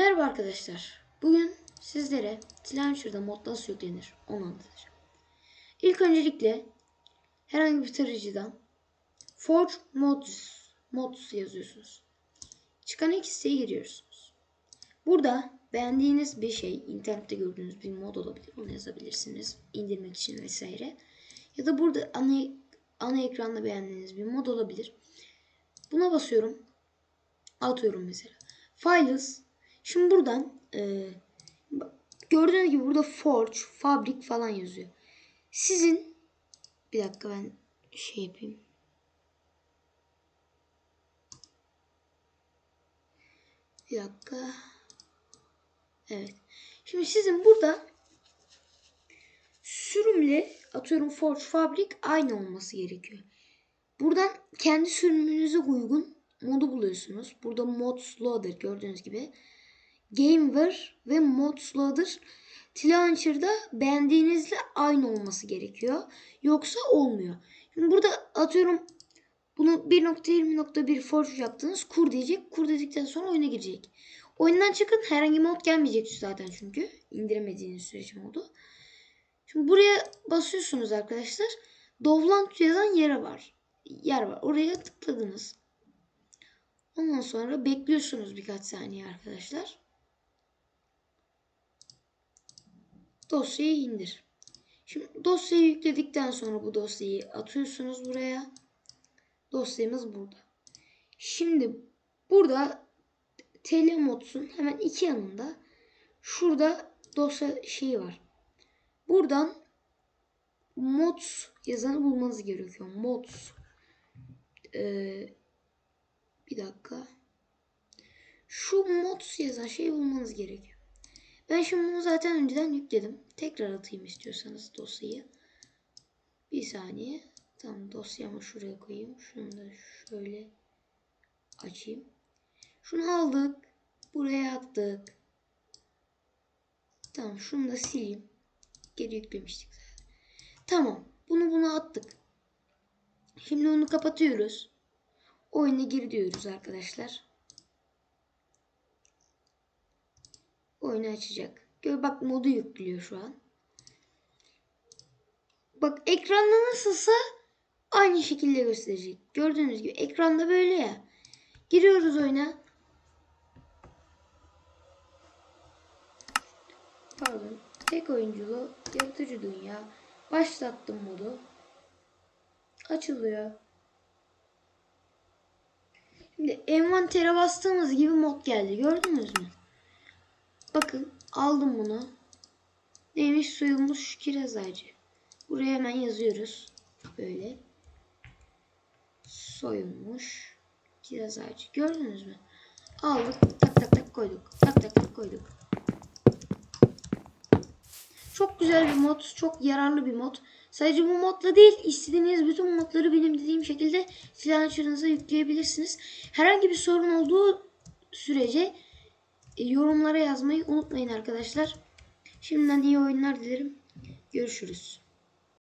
Merhaba arkadaşlar. Bugün sizlere Launcher'da mod nasıl yüklenir onu anlatacağım. İlk öncelikle herhangi bir tarayıcıdan Forge Mods, Mods yazıyorsunuz. Çıkan ilk siteye giriyorsunuz. Burada beğendiğiniz bir şey, internette gördüğünüz bir mod olabilir. Onu yazabilirsiniz indirmek için vesaire. Ya da burada ana, ana ekranda beğendiğiniz bir mod olabilir. Buna basıyorum. Atıyorum mesela. Files Şimdi buradan e, gördüğünüz gibi burada Forge, Fabrik falan yazıyor. Sizin bir dakika ben şey yapayım. Bir dakika. Evet. Şimdi sizin burada sürümle atıyorum Forge, Fabrik aynı olması gerekiyor. Buradan kendi sürümünüze uygun modu buluyorsunuz. Burada Mods Loader gördüğünüz gibi. Gamewear ve Modsloader Launcher'da beğendiğinizle aynı olması gerekiyor. Yoksa olmuyor. Şimdi burada atıyorum bunu 1.20.1 Forge yaptınız. Kur diyecek. Kur dedikten sonra oyuna girecek. Oyundan çıkın. Herhangi mod gelmeyecek zaten çünkü. indiremediğiniz sürece modu. Şimdi buraya basıyorsunuz arkadaşlar. Dovlant yazan yere var. Yer var. Oraya tıkladınız. Ondan sonra bekliyorsunuz birkaç saniye arkadaşlar. Dosyayı indir. Şimdi dosyayı yükledikten sonra bu dosyayı atıyorsunuz buraya. Dosyamız burada. Şimdi burada Telemods'un hemen iki yanında şurada dosya şeyi var. Buradan mods yazanı bulmanız gerekiyor. Mods. Ee, bir dakika. Şu mods yazan şeyi bulmanız gerekiyor. Ben şimdi bunu zaten önceden yükledim. Tekrar atayım istiyorsanız dosyayı. Bir saniye. Tamam dosyamı şuraya koyayım. Şunu da şöyle açayım. Şunu aldık. Buraya attık. Tamam şunu da sileyim. Geri yüklemiştik zaten. Tamam. Bunu buna attık. Şimdi onu kapatıyoruz. Oyuna gir diyoruz arkadaşlar. Oyunu açacak. Gör bak modu yüklüyor şu an. Bak ekranda nasılsa aynı şekilde gösterecek. Gördüğünüz gibi ekranda böyle ya. Giriyoruz oyuna. Pardon. Tek oyunculu yaratıcı dünya. Başlattım modu. Açılıyor. Şimdi envantere bastığımız gibi mod geldi. Gördünüz mü? Bakın aldım bunu. Neymiş soyulmuş kiraz ağacı. Buraya hemen yazıyoruz. Böyle. Soyulmuş kiraz ağacı. Gördünüz mü? Aldık. Tak tak tak koyduk. Tak tak tak koyduk. Çok güzel bir mod. Çok yararlı bir mod. Sadece bu modla değil istediğiniz bütün modları benim dediğim şekilde silahlarınıza yükleyebilirsiniz. Herhangi bir sorun olduğu sürece yorumlara yazmayı unutmayın arkadaşlar. Şimdiden iyi oyunlar dilerim. Görüşürüz.